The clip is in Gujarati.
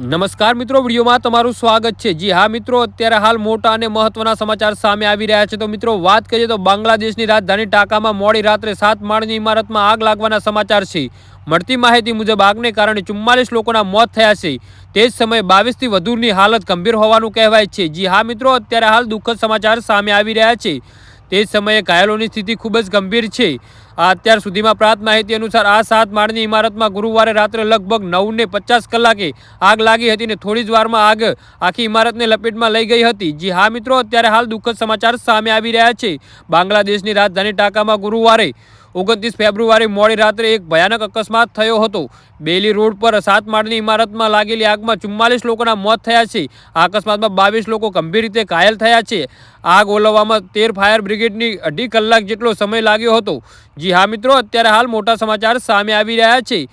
નમસ્કાર મિત્રો, વિડીયોમાં તમારું સ્વાગત છે. જી હા મિત્રો, અત્યારે હાલ મોટા અને મહત્વના સમાચાર સામે આવી રહ્યા છે. તો મિત્રો, વાત કરીએ તો બાંગ્લાદેશની રાજધાની ઢાકામાં મોડી રાત્રે સાત માળની ઇમારતમાં આગ લાગવાના સમાચાર છે. મળતી માહિતી મુજબ, આગને કારણે ચુમ્માલીસ લોકોના મોત થયા છે. તે જ સમયે બાવીસથી વધુની હાલત ગંભીર હોવાનું કહેવાય છે. જી હા મિત્રો, અત્યારે હાલ દુઃખદ સમાચાર સામે આવી રહ્યા છે. તે જ સમયે ઘાયલોની સ્થિતિ ખૂબ જ ગંભીર છે. અત્યાર સુધીમાં પ્રાપ્ત માહિતી અનુસાર આ સાત માળની ઇમારતમાં ગુરુવારે રાત્રે લગભગ નવને પચાસ કલાકે આગ લાગી હતી ને થોડી જ વારમાં આગ આખી ઇમારતને લપેટમાં લઈ ગઈ હતી. જી હા મિત્રો, અત્યારે હાલ દુઃખદ સમાચાર સામે આવી રહ્યા છે. બાંગ્લાદેશની રાજધાની ઢાકામાં ગુરુવારે ઓગણત્રીસ ફેબ્રુઆરી મોડી રાત્રે એક ભયાનક અકસ્માત થયો હતો. બેલી રોડ પર સાત માળની ઇમારતમાં લાગેલી આગમાં ચુમ્માલીસ લોકોના મોત થયા છે. આ અકસ્માતમાં બાવીસ લોકો ગંભીર રીતે ઘાયલ થયા છે. આગ ઓલવવામાં તેર ફાયર બ્રિગેડની અઢી કલાક જેટલો સમય લાગ્યો હતો. જી હા મિત્રો, અત્યારે હાલ મોટા સમાચાર સામે આવી રહ્યા છે.